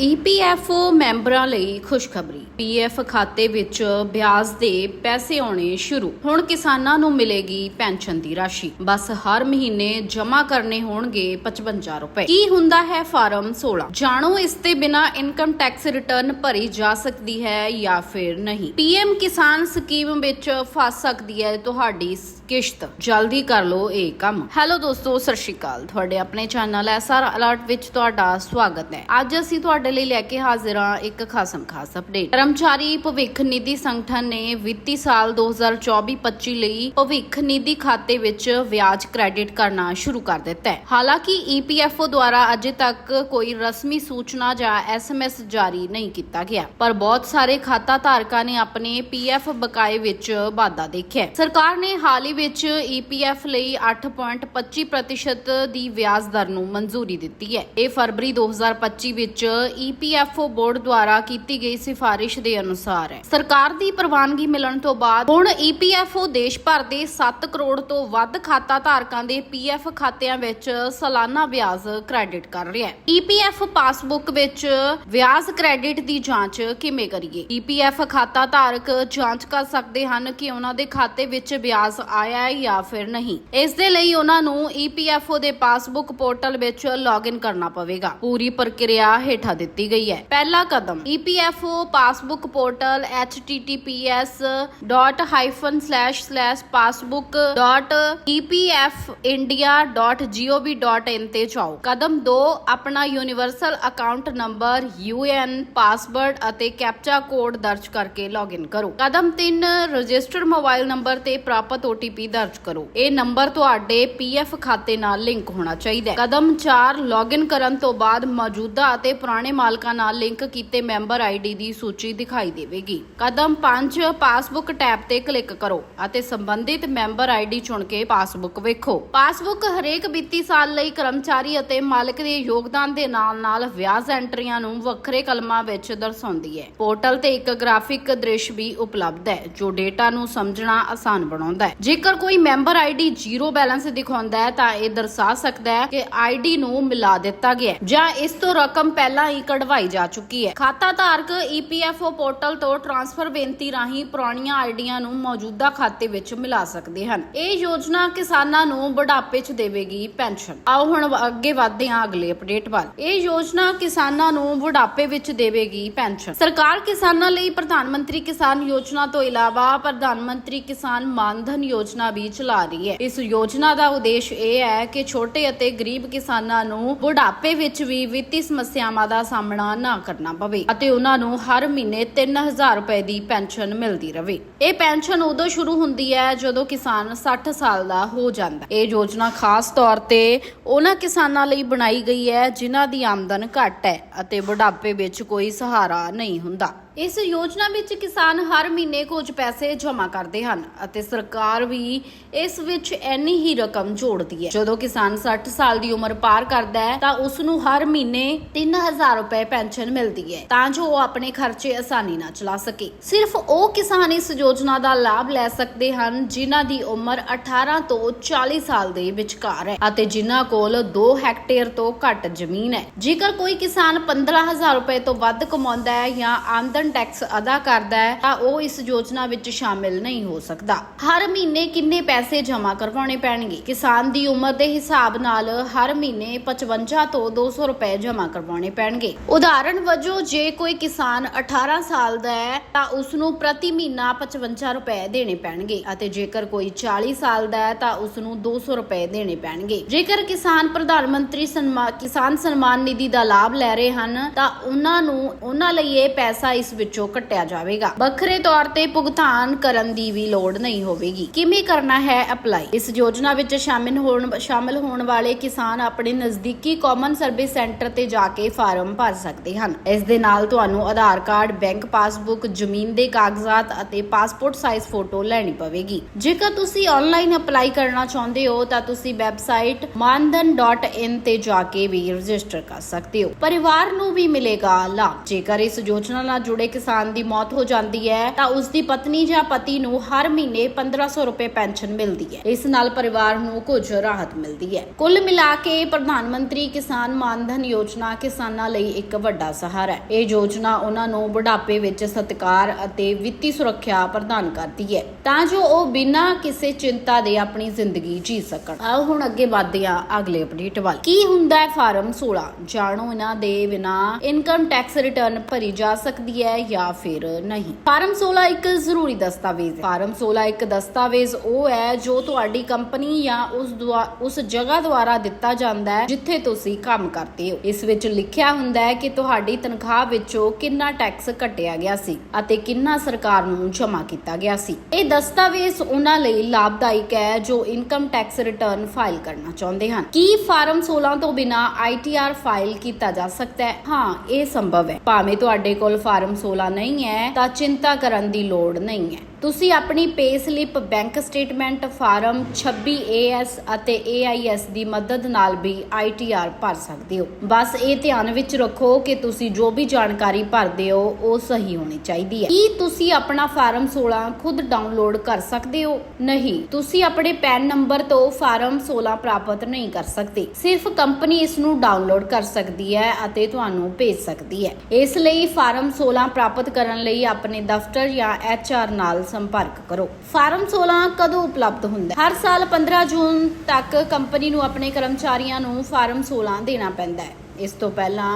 EPFO ਮੈਂਬਰਾਂ ਲਈ ਖੁਸ਼ਖਬਰੀ। PF ਖਾਤੇ ਵਿੱਚ ਵਿਆਜ ਦੇ ਪੈਸੇ ਆਉਣੇ ਸ਼ੁਰੂ। ਹੁਣ ਕਿਸਾਨਾਂ ਨੂੰ ਮਿਲੇਗੀ ਪੈਨਸ਼ਨ ਦੀ ਰਾਸ਼ੀ। ਬਸ ਹਰ ਮਹੀਨੇ ਜਮ੍ਹਾਂ ਕਰਨੇ ਹੋਣਗੇ 55 ਰੁਪਏ। ਕੀ ਹੁੰਦਾ ਹੈ ਫਾਰਮ 16 ਜਾਣੋ, ਇਸ ਤੇ ਬਿਨਾ ਇਨਕਮ ਟੈਕਸ ਰਿਟਰਨ ਭਰੀ ਜਾ ਸਕਦੀ ਹੈ ਜਾਂ ਫਿਰ ਨਹੀਂ? ਪੀਐਮ ਕਿਸਾਨ ਸਕੀਮ ਵਿੱਚ ਫਸ ਸਕਦੀ ਹੈ ਤੁਹਾਡੀ ਕਿਸ਼ਤ। ਜਲਦੀ ਕਰ ਲਓ ਇਹ ਕੰਮ। ਹੈਲੋ ਦੋਸਤੋ, ਸਤਿ ਸ਼੍ਰੀ ਅਕਾਲ। ਤੁਹਾਡੇ ਆਪਣੇ ਚੈਨਲ ਐਸਆਰ ਅਲਰਟ ਵਿੱਚ ਤੁਹਾਡਾ ਸਵਾਗਤ ਹੈ। ਅੱਜ ਅਸੀਂ ਤੁਹਾਡੇ ਲਈ ਲੈ ਕੇ ਹਾਜ਼ਰ ਹਾਂ ਇੱਕ ਖਾਸਮ ਖਾਸ ਅਪਡੇਟ ਕਰਮਚਾਰੀ ਭਵਿੱਖ ਨਿਧੀ ਸੰਗਠਨ ਨੇ ਵਿੱਤੀ ਸਾਲ 2024-25 ਲਈ ਭਵਿੱਖ ਨਿਧੀ ਖਾਤੇ ਵਿੱਚ ਵਿਆਜ ਕ੍ਰੈਡਿਟ ਕਰਨਾ ਸ਼ੁਰੂ ਕਰ ਦਿੱਤਾ ਹੈ। ਹਾਲਾਂਕਿ ਈਪੀਐਫਓ ਦੁਆਰਾ ਅਜੇ ਤੱਕ ਕੋਈ ਰਸਮੀ ਸੂਚਨਾ ਜਾਂ ਐਸਐਮਐਸ ਜਾਰੀ ਨਹੀਂ ਕੀਤਾ ਗਿਆ, ਪਰ ਬਹੁਤ ਸਾਰੇ ਖਾਤਾ ਧਾਰਕਾਂ ਨੇ ਆਪਣੇ ਪੀਐਫ ਬਕਾਏ ਵਿੱਚ ਵਾਧਾ ਦੇਖਿਆ ਸਰਕਾਰ ਨੇ ਹਾਲ ਹੀ ਵਿੱਚ ਈਪੀਐਫ ਲਈ 8.25% ਦੀ ਵਿਆਜ ਦਰ ਨੂੰ ਮਨਜ਼ੂਰੀ ਦਿੱਤੀ ਹੈ। ਇਹ ਫਰਵਰੀ 2025 ਵਿੱਚ ਈਪੀਐਫਓ ਬੋਰਡ ਦੁਆਰਾ ਕੀਤੀ ਗਈ ਸਿਫਾਰਿਸ਼ ਦੇ ਅਨੁਸਾਰ ਹੈ। ਸਰਕਾਰ ਦੀ ਪ੍ਰਵਾਨਗੀ ਮਿਲਣ ਤੋਂ ਬਾਅਦ ਹੁਣ ਈਪੀਐਫਓ ਦੇਸ਼ ਭਰ ਦੇ 7 ਕਰੋੜ ਤੋਂ ਵੱਧ ਖਾਤਾ ਧਾਰਕਾਂ ਦੇ ਪੀਐਫ ਖਾਤਿਆਂ ਵਿੱਚ ਸਾਲਾਨਾ ਵਿਆਜ ਕ੍ਰੈਡਿਟ ਕਰ ਰਿਹਾ ਹੈ। ਈਪੀਐਫ ਪਾਸਬੁੱਕ ਵਿੱਚ ਵਿਆਜ ਕ੍ਰੈਡਿਟ ਦੀ ਜਾਂਚ ਕਿਵੇਂ ਕਰੀਏ? ਈਪੀਐਫ ਖਾਤਾ ਧਾਰਕ ਜਾਂਚ ਕਰ ਸਕਦੇ ਹਨ ਕਿ ਉਹਨਾਂ ਦੇ ਖਾਤੇ ਵਿੱਚ ਵਿਆਜ ਆਇਆ ਹੈ ਜਾਂ ਫਿਰ ਨਹੀਂ। ਇਸ ਦੇ ਲਈ ਉਹਨਾਂ ਨੂੰ ਈਪੀਐਫਓ ਦੇ ਪਾਸਬੁੱਕ ਪੋਰਟਲ ਵਿੱਚ ਲੌਗਇਨ ਕਰਨਾ ਪਵੇਗਾ। ਪੂਰੀ ਪ੍ਰਕਿਰਿਆ ਹੇਠਾਂ ਦਿੱਤੀ ਗਈ ਹੈ। ਪਹਿਲਾ ਕਦਮ ਈਪੀਐਫਓ ਪਾਸਬੁੱਕ ਪੋਰਟਲ https.passbook.epfindia.gov.in ਤੇ ਜਾਓ। ਕਦਮ 2 ਆਪਣਾ universal account number U N password ਅਤੇ ਕੈਪਚਾ ਕੋਡ ਦਰਜ ਕਰਕੇ ਲੌਗਇਨ ਕਰੋ। ਕਦਮ 3 ਰਜਿਸਟਰਡ ਮੋਬਾਈਲ ਨੰਬਰ ਤੇ ਪ੍ਰਾਪਤ OTP ਦਰਜ ਕਰੋ। ਇਹ ਨੰਬਰ ਤੁਹਾਡੇ ਪੀਐਫ ਖਾਤੇ ਨਾਲ ਲਿੰਕ ਹੋਣਾ ਚਾਹੀਦਾ ਹੈ। ਕਦਮ 4 ਲੌਗਇਨ ਕਰਨ ਤੋਂ ਬਾਅਦ ਮੌਜੂਦਾ ਅਤੇ ਪੁਰਾਣੇ ਮਾਲਕਾਂ ਨਾਲ ਲਿੰਕ ਕੀਤੇ ਮੈਂਬਰ ਆਈਡੀ ਦੀ ਸੂਚੀ ਦਿਖਾਈ ਦੇਵੇਗੀ। ਕਦਮ 5 ਪਾਸਬੁੱਕ ਟੈਬ ਤੇ ਕਲਿੱਕ ਕਰੋ ਅਤੇ ਸੰਬੰਧਿਤ ਮੈਂਬਰ ਆਈਡੀ ਚੁਣ ਕੇ ਪਾਸਬੁੱਕ ਵੇਖੋ। ਪਾਸਬੁੱਕ ਹਰੇਕ ਵਿੱਤੀ ਸਾਲ ਲਈ ਕਰਮਚਾਰੀ ਅਤੇ ਮਾਲਕ ਦੇ ਯੋਗਦਾਨ ਦੇ ਨਾਲ-ਨਾਲ ਵਿਆਜ ਐਂਟਰੀਆਂ ਨੂੰ ਵੱਖਰੇ ਕਲਮਾਂ ਵਿੱਚ ਦਰਸਾਉਂਦੀ ਹੈ। ਪੋਰਟਲ ਤੇ ਇੱਕ ਗ੍ਰਾਫਿਕ ਦ੍ਰਿਸ਼ ਵੀ ਉਪਲਬਧ ਹੈ, ਜੋ ਡੇਟਾ ਨੂੰ ਸਮਝਣਾ ਆਸਾਨ ਬਣਾਉਂਦਾ ਹੈ। ਜੇਕਰ ਕੋਈ ਮੈਂਬਰ ਆਈਡੀ ਜ਼ੀਰੋ ਬੈਲੈਂਸ ਦਿਖਾਉਂਦਾ ਹੈ, ਤਾਂ ਇਹ ਦਰਸਾ ਸਕਦਾ ਹੈ ਕਿ ਆਈਡੀ ਨੂੰ ਮਿਲਾ ਦਿੱਤਾ ਗਿਆ ਹੈ ਜਾਂ ਇਸ ਤੋਂ ਰਕਮ ਪਹਿਲਾਂ ਹੀ ਕਢਵਾਈ ਜਾ ਚੁੱਕੀ ਹੈ। ਖਾਤਾ ਧਾਰਕ ਈਪੀਐਫਓ ਪੋਰਟਲ ਤੋਂ ਟ੍ਰਾਂਸਫਰ ਬੇਨਤੀ ਰਾਹੀਂ ਪੁਰਾਣੀਆਂ ਆਈਡੀਆਂ ਨੂੰ ਮੌਜੂਦਾ ਖਾਤੇ ਵਿੱਚ ਮਿਲਾ ਸਕਦੇ ਹਨ। ਇਹ ਯੋਜਨਾ ਕਿਸਾਨਾਂ ਨੂੰ ਬੁਢਾਪੇ 'ਚ ਦੇਵੇਗੀ ਪੈਨਸ਼ਨ। ਆਓ ਹੁਣ ਅੱਗੇ ਵਧਦੇ ਹਾਂ ਅਗਲੇ ਅਪਡੇਟ ਵੱਲ। ਇਹ ਯੋਜਨਾ ਕਿਸਾਨਾਂ ਨੂੰ ਬੁਢਾਪੇ ਵਿੱਚ ਦੇਵੇਗੀ ਪੈਨਸ਼ਨ। ਸਰਕਾਰ ਕਿਸਾਨਾਂ ਲਈ ਪ੍ਰਧਾਨ ਮੰਤਰੀ ਕਿਸਾਨ ਯੋਜਨਾ ਤੋਂ ਇਲਾਵਾ ਪ੍ਰਧਾਨ ਮੰਤਰੀ ਕਿਸਾਨ ਮਾਨਧਨ ਯੋਜਨਾ ਵੀ ਚਲਾ ਰਹੀ ਹੈ। ਇਸ ਯੋਜਨਾ ਦਾ ਉਦੇਸ਼ ਇਹ ਹੈ ਕਿ ਛੋਟੇ ਅਤੇ ਗਰੀਬ ਕਿਸਾਨਾਂ ਨੂੰ ਬੁਢਾਪੇ ਵਿੱਚ ਵੀ ਵਿੱਤੀ ਸਮੱਸਿਆਵਾਂ ਦਾ ਸਾਹਮਣਾ ਨਾ ਕਰਨਾ ਪਵੇ ਅਤੇ ਉਹਨਾਂ ਨੂੰ ਹਰ ਮਹੀਨੇ 3000 ਰੁਪਏ ਦੀ ਪੈਨਸ਼ਨ ਮਿਲਦੀ ਰਹੇ ਇਹ ਪੈਨਸ਼ਨ ਉਦੋਂ ਸ਼ੁਰੂ ਹੁੰਦੀ ਹੈ ਜਦੋਂ ਕਿਸਾਨ 60 ਸਾਲ ਦਾ ਹੋ ਜਾਂਦਾ ਇਹ ਯੋਜਨਾ ਖਾਸ ਤੌਰ ਤੇ ਉਹਨਾਂ ਕਿਸਾਨਾਂ ਲਈ ਬਣਾਈ ਗਈ ਹੈ ਜਿਨ੍ਹਾਂ ਦੀ ਆਮਦਨ ਘੱਟ ਹੈ ਅਤੇ ਬੁਢਾਪੇ ਵਿੱਚ ਕੋਈ ਸਹਾਰਾ ਨਹੀਂ ਹੁੰਦਾ। ਇਸ ਯੋਜਨਾ ਵਿੱਚ ਕਿਸਾਨ ਹਰ ਮਹੀਨੇ ਕੁਝ ਪੈਸੇ ਜਮ੍ਹਾਂ ਕਰਦੇ ਹਨ ਅਤੇ ਸਰਕਾਰ ਵੀ ਇਸ ਵਿੱਚ ਇੰਨੀ ਹੀ ਰਕਮ ਜੋੜਦੀ ਹੈ। ਜਦੋਂ ਕਿਸਾਨ 60 ਸਾਲ ਦੀ ਉਮਰ ਪਾਰ ਕਰਦਾ ਹੈ, ਤਾਂ ਉਸ ਨੂੰ ਹਰ ਮਹੀਨੇ 3000 ਰੁਪਏ ਪੈਨਸ਼ਨ ਮਿਲਦੀ ਹੈ। ਤਾਂ ਜੋ ਉਹ ਆਪਣੇ ਖਰਚੇ ਆਸਾਨੀ ਨਾਲ ਚਲਾ ਸਕੇ। ਸਿਰਫ ਉਹ ਕਿਸਾਨ ਇਸ ਯੋਜਨਾ ਦਾ ਲਾਭ ਲੈ ਸਕਦੇ ਹਨ ਜਿਨ੍ਹਾਂ ਦੀ ਉਮਰ 18 ਤੋਂ 40 ਸਾਲ ਦੇ ਵਿਚਕਾਰ ਹੈ ਅਤੇ ਜਿਨ੍ਹਾਂ ਕੋਲ 2 ਹੈਕਟੇਅਰ ਤੋਂ ਘੱਟ ਜ਼ਮੀਨ ਹੈ। ਜੇਕਰ ਕੋਈ ਕਿਸਾਨ 15000 ਰੁਪਏ ਤੋਂ ਵੱਧ ਕਮਾਉਂਦਾ ਹੈ ਜਾਂ ਆਮਦਨ ਟੈਕਸ ਅਦਾ ਕਰਦਾ ਹੈ, ਤਾਂ ਉਹ ਇਸ ਯੋਜਨਾ ਵਿੱਚ ਸ਼ਾਮਿਲ ਨਹੀਂ ਹੋ ਸਕਦਾ। ਹਰ ਮਹੀਨੇ ਕਿੰਨੇ ਪੈਸੇ ਜਮ੍ਹਾਂ ਕਰਵਾਉਣੇ ਪੈਣਗੇ? ਕਿਸਾਨ ਦੀ ਉਮਰ ਦੇ ਹਿਸਾਬ ਨਾਲ ਹਰ ਮਹੀਨੇ 55 ਤੋਂ 200 ਰੁਪਏ ਜਮ੍ਹਾਂ ਕਰਵਾਉਣੇ ਪੈਣਗੇ। ਉਦਾਹਰਣ ਵਜੋਂ, ਜੇ ਕੋਈ ਕਿਸਾਨ 18 ਸਾਲ ਦਾ ਹੈ, ਤਾਂ ਉਸ ਨੂੰ ਪ੍ਰਤੀ ਮਹੀਨਾ 55 ਰੁਪਏ ਦੇਣੇ ਪੈਣਗੇ ਅਤੇ ਜੇਕਰ ਕੋਈ 40 ਸਾਲ ਦਾ ਹੈ, ਤਾਂ ਉਸ ਨੂੰ 200 ਰੁਪਏ ਦੇਣੇ ਪੈਣਗੇ। ਜੇਕਰ ਕਿਸਾਨ ਪ੍ਰਧਾਨ ਮੰਤਰੀ ਸਨਮਾਨ ਕਿਸਾਨ ਸਨਮਾਨ ਨਿਧੀ ਦਾ ਲਾਭ ਲੈ ਰਹੇ ਹਨ, ਤਾਂ ਉਹਨਾਂ ਨੂੰ, ਉਹਨਾਂ ਲਈ ਇਹ ਪੈਸਾ ਇਸ ਵਿੱਚੋਂ ਕੱਟਿਆ ਜਾਵੇਗਾ। ਵੱਖਰੇ ਤੌਰ ਤੇ ਭੁਗਤਾਨ ਕਰਨ ਦੀ ਵੀ ਲੋੜ ਨਹੀਂ ਹੋਵੇਗੀ। ਕਿਵੇਂ ਕਰਨਾ ਹੈ ਅਪਲਾਈ ਇਸ ਯੋਜਨਾ ਵਿੱਚ ਸ਼ਾਮਿਲ ਹੋਣ ਸ਼ਾਮਿਲ ਹੋਣ ਵਾਲੇ ਕਿਸਾਨ ਆਪਣੇ ਨਜ਼ਦੀਕੀ ਕਾਮਨ ਸਰਵਿਸ ਸੈਂਟਰ ਤੇ ਜਾ ਕੇ ਫਾਰਮ ਭਰ ਸਕਦੇ ਹਨ। ਇਸ ਦੇ ਨਾਲ ਤੁਹਾਨੂੰ ਆਧਾਰ ਕਾਰਡ, ਬੈਂਕ ਪਾਸਬੁੱਕ, ਜ਼ਮੀਨ ਦੇ ਕਾਗਜ਼ਾਤ ਅਤੇ ਪਾਸਪੋਰਟ ਸਾਈਜ਼ ਫੋਟੋ ਲੈਣੀ ਪਵੇਗੀ। ਜੇਕਰ ਤੁਸੀਂ ਆਨਲਾਈਨ ਅਪਲਾਈ ਕਰਨਾ ਚਾਹੁੰਦੇ ਹੋ, ਤਾਂ ਤੁਸੀਂ ਵੈਬਸਾਈਟ mandan.in ਤੇ ਜਾ ਕੇ ਵੀ ਰਜਿਸਟਰ ਕਰ ਸਕਦੇ ਹੋ। ਪਰਿਵਾਰ ਨੂੰ ਵੀ ਮਿਲੇਗਾ ਲਾਭ। ਜੇਕਰ ਇਸ ਯੋਜਨਾ ਨਾਲ ਜੁੜੇ ਕਿਸਾਨ ਦੀ ਮੌਤ ਹੋ ਜਾਂਦੀ ਹੈ, ਤਾਂ ਉਸ ਦੀ ਪਤਨੀ ਜਾਂ ਪਤੀ ਨੂੰ ਹਰ ਮਹੀਨੇ 1500 ਰੁਪਏ ਪੈਨਸ਼ਨ ਮਿਲਦੀ ਹੈ। ਇਸ ਨਾਲ ਪਰਿਵਾਰ ਨੂੰ ਕੁਝ ਰਾਹਤ ਮਿਲਦੀ ਹੈ। ਕੁੱਲ ਮਿਲਾ ਕੇ ਪ੍ਰਧਾਨ ਮੰਤਰੀ ਕਿਸਾਨ ਮਾਨਧਨ ਯੋਜਨਾ ਕਿਸਾਨਾਂ ਲਈ ਇੱਕ ਵੱਡਾ ਸਹਾਰਾ ਹੈ। ਇਹ ਯੋਜਨਾ ਉਹਨਾਂ ਨੂੰ ਬੁਢਾਪੇ ਵਿੱਚ ਸਤਿਕਾਰ ਅਤੇ ਵਿੱਤੀ ਸੁਰੱਖਿਆ ਪ੍ਰਦਾਨ ਕਰਦੀ ਹੈ। ਤਾਂ ਜੋ ਉਹ ਬਿਨਾਂ ਕਿਸੇ ਚਿੰਤਾ ਦੇ ਆਪਣੀ ਜ਼ਿੰਦਗੀ ਜੀ ਸਕਣ। ਆਓ ਹੁਣ ਅੱਗੇ ਵਧਦੇ ਹਾਂ ਅਗਲੇ ਅਪਡੇਟ ਵੱਲ। ਕੀ ਹੁੰਦਾ ਹੈ ਫਾਰਮ 16 ਜਾਣੋ ਇਹਨਾਂ ਦੇ ਬਿਨਾ ਇਨਕਮ ਟੈਕਸ ਰਿਟਰਨ ਭਰੀ ਜਾ ਸਕਦੀ ਹੈ। ਜਾਂ ਫਿਰ ਨਹੀਂ? ਫਾਰਮ 16 ਇੱਕ ਜ਼ਰੂਰੀ ਦਸਤਾਵੇਜ਼ ਹੈ। ਫਾਰਮ 16 ਇੱਕ ਦਸਤਾਵੇਜ਼ ਉਹ ਹੈ ਜੋ ਤੁਹਾਡੀ ਕੰਪਨੀ ਜਾਂ ਉਸ ਉਸ ਜਗ੍ਹਾ ਦੁਆਰਾ ਦਿੱਤਾ ਜਾਂਦਾ ਹੈ ਜਿੱਥੇ ਤੁਸੀਂ ਕੰਮ ਕਰਦੇ ਹੋ। ਇਸ ਵਿੱਚ ਲਿਖਿਆ ਹੁੰਦਾ ਹੈ ਕਿ ਤੁਹਾਡੀ ਤਨਖਾਹ ਵਿੱਚੋਂ ਕਿੰਨਾ ਟੈਕਸ ਕੱਟਿਆ ਗਿਆ ਸੀ ਅਤੇ ਕਿੰਨਾ ਸਰਕਾਰ ਨੂੰ ਜਮ੍ਹਾਂ ਕੀਤਾ ਗਿਆ ਸੀ। ਇਹ ਦਸਤਾਵੇਜ਼ ਉਹਨਾਂ ਲਈ ਲਾਭਦਾਇਕ ਹੈ ਜੋ ਇਨਕਮ ਟੈਕਸ ਰਿਟਰਨ ਫਾਈਲ ਕਰਨਾ ਚਾਹੁੰਦੇ ਹਨ। ਕੀ ਫਾਰਮ 16 ਤੋਂ ਬਿਨਾ ਆਈਟੀਆਰ ਫਾਈਲ ਕੀਤਾ ਜਾ ਸਕਦਾ ਹੈ? ਹਾਂ, ਇਹ ਸੰਭਵ ਹੈ। ਭਾਵੇਂ ਤੁਹਾਡੇ ਕੋਲ ਫਾਰਮ 16 ਨਹੀਂ ਹੈ ਤਾਂ ਚਿੰਤਾ ਕਰਨ ਦੀ ਲੋੜ ਨਹੀਂ ਹੈ। ਤੁਸੀਂ ਆਪਣੀ pay slip bank statement form 26 AS ਅਤੇ AIS ਦੀ ਮਦਦ ਨਾਲ ਵੀ ITR ਭਰ ਸਕਦੇ ਹੋ। ਬਸ ਇਹ ਧਿਆਨ ਵਿੱਚ ਰੱਖੋ ਕਿ ਤੁਸੀਂ ਜੋ ਵੀ ਜਾਣਕਾਰੀ ਭਰਦੇ ਹੋ, ਉਹ ਸਹੀ ਹੋਣੀ ਚਾਹੀਦੀ ਹੈ। ਕੀ ਤੁਸੀਂ ਆਪਣਾ ਫਾਰਮ 16 ਖੁਦ ਡਾਊਨਲੋਡ ਕਰ ਸਕਦੇ ਹੋ? ਨਹੀਂ, ਤੁਸੀਂ ਆਪਣੇ ਪੈਨ ਨੰਬਰ ਤੋਂ ਫਾਰਮ 16 ਪ੍ਰਾਪਤ ਨਹੀਂ ਕਰ ਸਕਦੇ। ਸਿਰਫ ਕੰਪਨੀ ਇਸ ਨੂੰ ਡਾਊਨਲੋਡ ਕਰ ਸਕਦੀ ਹੈ ਅਤੇ ਤੁਹਾਨੂੰ ਭੇਜ ਸਕਦੀ ਹੈ। ਇਸ ਲਈ ਫਾਰਮ 16 ਪ੍ਰਾਪਤ ਕਰਨ ਲਈ ਆਪਣੇ ਦਫ਼ਤਰ ਜਾਂ HR ਨਾਲ ਸੰਪਰਕ ਕਰੋ। ਫਾਰਮ 16 ਕਦੋਂ ਉਪਲਬਧ ਹੁੰਦਾ ਹੈ? ਹਰ ਸਾਲ 15 ਜੂਨ ਤੱਕ ਕੰਪਨੀ ਨੂੰ ਆਪਣੇ ਕਰਮਚਾਰੀਆਂ ਨੂੰ ਫਾਰਮ 16 ਦੇਣਾ ਪੈਂਦਾ ਹੈ। ਇਸ ਤੋਂ ਪਹਿਲਾਂ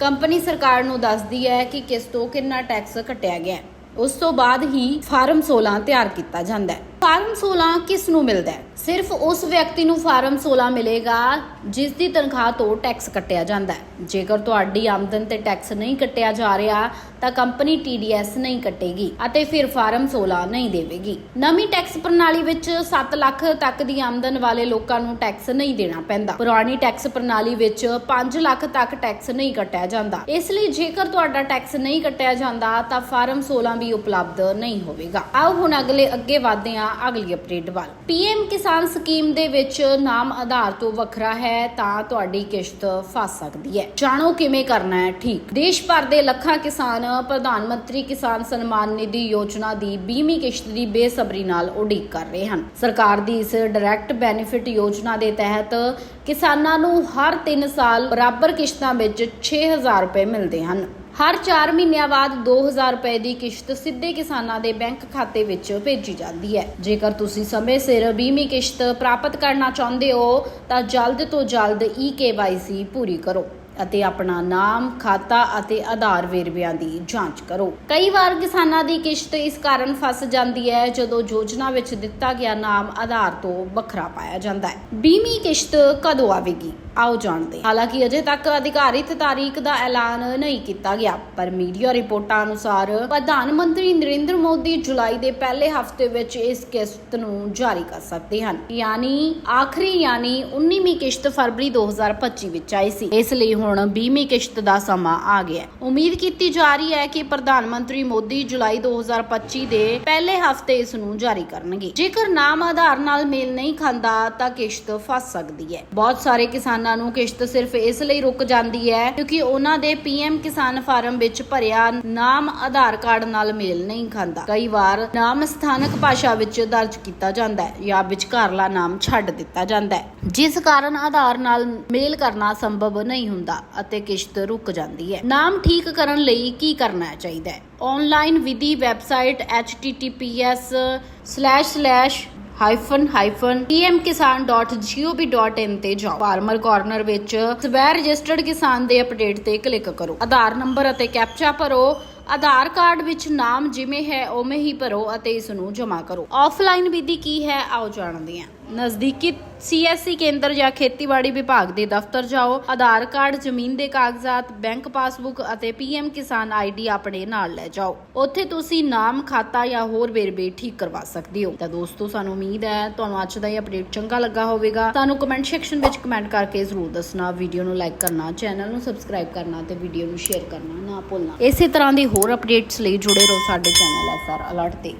ਕੰਪਨੀ ਸਰਕਾਰ ਨੂੰ ਦੱਸਦੀ ਹੈ ਕਿ ਕਿਸ ਤੋਂ ਕਿੰਨਾ ਟੈਕਸ ਕੱਟਿਆ ਗਿਆ ਹੈ। ਉਸ ਤੋਂ ਬਾਅਦ ਹੀ ਫਾਰਮ 16 ਤਿਆਰ ਕੀਤਾ ਜਾਂਦਾ ਹੈ। ਫਾਰਮ 16 ਕਿਸ ਨੂੰ ਮਿਲਦਾ ਹੈ? ਸਿਰਫ ਉਸ ਵਿਅਕਤੀ ਨੂੰ ਫਾਰਮ 16 ਮਿਲੇਗਾ ਜਿਸ ਦੀ ਤਨਖਾਹ ਤੋਂ ਟੈਕਸ ਕੱਟਿਆ ਜਾਂਦਾ ਹੈ। ਜੇਕਰ ਤੁਹਾਡੀ ਆਮਦਨ ਤੇ ਟੈਕਸ ਨਹੀਂ ਕੱਟਿਆ ਜਾ ਰਿਹਾ, ਤਾਂ ਕੰਪਨੀ TDS ਨਹੀਂ ਕੱਟੇਗੀ ਅਤੇ ਫਿਰ ਫਾਰਮ 16 ਨਹੀਂ ਦੇਵੇਗੀ। ਨਵੀਂ ਟੈਕਸ ਪ੍ਰਣਾਲੀ ਵਿੱਚ 7 ਲੱਖ ਤੱਕ ਦੀ ਆਮਦਨ ਵਾਲੇ ਲੋਕਾਂ ਨੂੰ ਟੈਕਸ ਨਹੀਂ ਦੇਣਾ ਪੈਂਦਾ। ਪੁਰਾਣੀ ਟੈਕਸ ਪ੍ਰਣਾਲੀ ਵਿੱਚ 5 ਲੱਖ ਤੱਕ ਟੈਕਸ ਨਹੀਂ ਕੱਟਿਆ ਜਾਂਦਾ। ਇਸ ਲਈ ਜੇਕਰ ਤੁਹਾਡਾ ਟੈਕਸ ਨਹੀਂ ਕੱਟਿਆ ਜਾਂਦਾ, ਤਾਂ ਫਾਰਮ 16 ਵੀ ਉਪਲਬਧ ਨਹੀਂ ਹੋਵੇਗਾ। ਆਓ ਹੁਣ ਅਗਲੇ ਅੱਗੇ ਵਧਦੇ ਹਾਂ। ਅਗਲੀ ਅਪਡੇਟ ਵੱਲ। ਪੀਐਮ ਕਿਸਾਨ ਸਕੀਮ ਦੇ ਵਿੱਚ ਨਾਮ ਆਧਾਰ ਤੋਂ ਵੱਖਰਾ ਹੈ, ਤਾਂ ਤੁਹਾਡੀ ਕਿਸ਼ਤ ਫਸ ਸਕਦੀ ਹੈ। ਜਾਣੋ ਕਿਵੇਂ ਕਰਨਾ ਹੈ, ਠੀਕ। ਦੇਸ਼ ਭਰ ਦੇ ਲੱਖਾਂ ਕਿਸਾਨ ਪ੍ਰਧਾਨ ਮੰਤਰੀ ਕਿਸਾਨ ਸਨਮਾਨ ਨਿਧੀ ਯੋਜਨਾ ਦੀ 20ਵੀਂ ਕਿਸ਼ਤ ਦੀ ਬੇਸਬਰੀ ਨਾਲ ਉਡੀਕ ਕਰ ਰਹੇ ਹਨ। ਸਰਕਾਰ ਦੀ ਇਸ ਡਾਇਰੈਕਟ ਬੈਨੀਫਿਟ ਯੋਜਨਾ ਦੇ ਤਹਿਤ ਕਿਸਾਨਾਂ ਨੂੰ ਹਰ 3 ਸਾਲ ਬਰਾਬਰ ਕਿਸ਼ਤਾਂ ਵਿੱਚ 6000 ਰੁਪਏ ਮਿਲਦੇ ਹਨ। ਹਰ 4 ਮਹੀਨਿਆਂ ਬਾਅਦ 2000 ਰੁਪਏ ਦੀ ਕਿਸ਼ਤ ਸਿੱਧੇ ਕਿਸਾਨਾਂ ਦੇ ਬੈਂਕ ਖਾਤੇ ਵਿੱਚ ਭੇਜੀ ਜਾਂਦੀ ਹੈ। ਜੇਕਰ ਤੁਸੀਂ ਸਮੇਂ ਸਿਰ 20ਵੀਂ ਕਿਸ਼ਤ ਪ੍ਰਾਪਤ ਕਰਨਾ ਚਾਹੁੰਦੇ ਹੋ, ਤਾਂ ਜਲਦ ਤੋਂ ਜਲਦ ਈ EKYC ਪੂਰੀ ਕਰੋ। ਅਤੇ ਆਪਣਾ ਨਾਮ, ਖਾਤਾ ਅਤੇ ਆਧਾਰ ਵੇਰਵਿਆਂ ਦੀ ਜਾਂਚ ਕਰੋ। ਕਈ ਵਾਰ ਕਿਸਾਨਾਂ ਦੀ ਕਿਸ਼ਤ ਇਸ ਕਾਰਨ ਫਸ ਜਾਂਦੀ ਹੈ ਜਦੋਂ ਯੋਜਨਾ ਵਿੱਚ ਦਿੱਤਾ ਗਿਆ ਨਾਮ ਆਧਾਰ ਤੋਂ ਵੱਖਰਾ ਪਾਇਆ ਜਾਂਦਾ ਹੈ। 20ਵੀਂ ਕਿਸ਼ਤ ਕਦੋਂ ਆਵੇਗੀ? ਆਓ ਜਾਣਦੇ ਹਾਲਾਂਕਿ ਅਜੇ ਤੱਕ ਅਧਿਕਾਰਿਤ ਤਾਰੀਖ ਦਾ ਐਲਾਨ ਨਹੀਂ ਕੀਤਾ ਗਿਆ, ਪਰ ਮੀਡੀਆ ਰਿਪੋਰਟਾਂ ਅਨੁਸਾਰ ਪ੍ਰਧਾਨ ਮੰਤਰੀ ਨਰਿੰਦਰ ਮੋਦੀ ਜੁਲਾਈ ਦੇ ਪਹਿਲੇ ਹਫ਼ਤੇ ਵਿੱਚ ਇਸ ਕਿਸ਼ਤ ਨੂੰ ਜਾਰੀ ਕਰ ਸਕਦੇ ਹਨ। ਯਾਨੀ ਆਖਰੀ ਯਾਨੀ 19ਵੀਂ ਕਿਸ਼ਤ ਫਰਵਰੀ 2025 ਵਿੱਚ ਆਈ ਸੀ। ਇਸ ਲਈ ਹੁਣ 20ਵੀਂ ਕਿਸ਼ਤ ਦਾ ਸਮਾਂ ਆ ਗਿਆ ਉਮੀਦ ਕੀਤੀ ਜਾ ਰਹੀ ਹੈ ਕਿ ਪ੍ਰਧਾਨ ਮੰਤਰੀ ਮੋਦੀ ਜੁਲਾਈ 2025 ਦੇ ਪਹਿਲੇ ਹਫ਼ਤੇ ਇਸ ਨੂੰ ਜਾਰੀ ਕਰਨਗੇ। ਜੇਕਰ ਨਾਮ ਆਧਾਰ ਨਾਲ ਮੇਲ ਨਹੀਂ ਖਾਂਦਾ, ਤਾਂ ਕਿਸ਼ਤ ਫਸ ਸਕਦੀ ਹੈ। ਬਹੁਤ ਸਾਰੇ ਕਿਸਾਨਾਂ ਨੂੰ ਕਿਸ਼ਤ ਸਿਰਫ ਇਸ ਲਈ ਰੁਕ ਜਾਂਦੀ ਹੈ ਕਿਉਂਕਿ ਉਹਨਾਂ ਦੇ ਪੀਐਮ ਕਿਸਾਨ ਫਾਰਮ ਵਿੱਚ ਭਰਿਆ ਨਾਮ ਆਧਾਰ ਕਾਰਡ ਨਾਲ ਮੇਲ ਨਹੀਂ ਖਾਂਦਾ। ਕਈ ਵਾਰ ਨਾਮ ਸਥਾਨਕ ਭਾਸ਼ਾ ਵਿੱਚ ਦਰਜ ਕੀਤਾ ਜਾਂਦਾ ਹੈ ਜਾਂ ਵਿਚਕਾਰਲਾ ਨਾਮ ਛੱਡ ਦਿੱਤਾ ਜਾਂਦਾ ਹੈ। ਜਿਸ ਕਾਰਨ ਆਧਾਰ ਨਾਲ ਮੇਲ ਕਰਨਾ ਸੰਭਵ ਨਹੀਂ ਹੁੰਦਾ। ਅਤੇ ਕਿਸ਼ਤ ਰੁਕ ਜਾਂਦੀ ਹੈ। ਨਾਮ ਠੀਕ ਕਰਨ ਲਈ ਕੀ ਕਰਨਾ ਚਾਹੀਦਾ ਹੈ? ਆਨਲਾਈਨ ਵਿਧੀ website https hyphen hyphen tmkisan.gov.in ਤੇ ਜਾਓ। ਫਾਰਮਰ ਕਾਰਨਰ ਵਿੱਚ ਸਵੈ ਰਜਿਸਟਰਡ ਕਿਸਾਨ ਦੇ ਅਪਡੇਟ ਤੇ ਕਲਿੱਕ ਕਰੋ। ਆਧਾਰ ਨੰਬਰ ਅਤੇ ਕੈਪਚਾ ਭਰੋ। ਆਧਾਰ ਕਾਰਡ ਵਿੱਚ ਨਾਮ ਜਿਵੇਂ ਹੈ, ਉਵੇਂ ਹੀ ਭਰੋ ਅਤੇ ਇਸ ਨੂੰ ਜਮ੍ਹਾਂ ਕਰੋ। ਆਫਲਾਈਨ ਵਿਧੀ ਕੀ ਹੈ? ਆਓ ਜਾਣਦੇ ਹਾਂ। ਨਜ਼ਦੀਕੀ ਸੀਐਸਸੀ ਕੇਂਦਰ ਜਾਂ ਖੇਤੀਬਾੜੀ ਵਿਭਾਗ ਦੇ ਦਫ਼ਤਰ ਜਾਓ, ਆਧਾਰ ਕਾਰਡ, ਜ਼ਮੀਨ ਦੇ ਕਾਗਜ਼ਾਤ, ਬੈਂਕ ਪਾਸਬੁੱਕ ਅਤੇ ਪੀਐਮ ਕਿਸਾਨ ਆਈਡੀ ਆਪਣੇ ਨਾਲ ਲੈ ਜਾਓ। ਉੱਥੇ ਤੁਸੀਂ ਨਾਮ, ਖਾਤਾ ਜਾਂ ਹੋਰ ਵੇਰਵੇ ਠੀਕ ਕਰਵਾ ਸਕਦੇ ਹੋ। ਤਾਂ ਦੋਸਤੋ, ਸਾਨੂੰ ਉਮੀਦ ਹੈ ਤੁਹਾਨੂੰ ਅੱਜ ਦਾ ਇਹ ਅਪਡੇਟ ਚੰਗਾ ਲੱਗਾ ਹੋਵੇਗਾ। ਤੁਹਾਨੂੰ ਕਮੈਂਟ ਸੈਕਸ਼ਨ ਵਿੱਚ ਕਮੈਂਟ ਕਰਕੇ ਜ਼ਰੂਰ ਦੱਸਣਾ ਵੀਡੀਓ ਨੂੰ ਲਾਈਕ ਕਰਨਾ ਚੈਨਲ ਨੂੰ ਸਬਸਕ੍ਰਾਈਬ ਕਰਨਾ ਤੇ ਵੀਡੀਓ ਨੂੰ ਸ਼ੇਅਰ ਕਰਨਾ ਨਾ ਭੁੱਲਣਾ। ਇਸੇ ਤਰ੍ਹਾਂ ਦੇ ਹੋਰ ਅਪਡੇਟਸ ਲਈ ਜੁੜੇ ਰਹੋ ਸਾਡੇ ਚੈਨਲ ਐਸਆਰ ਅਲਰਟ ਤੇ।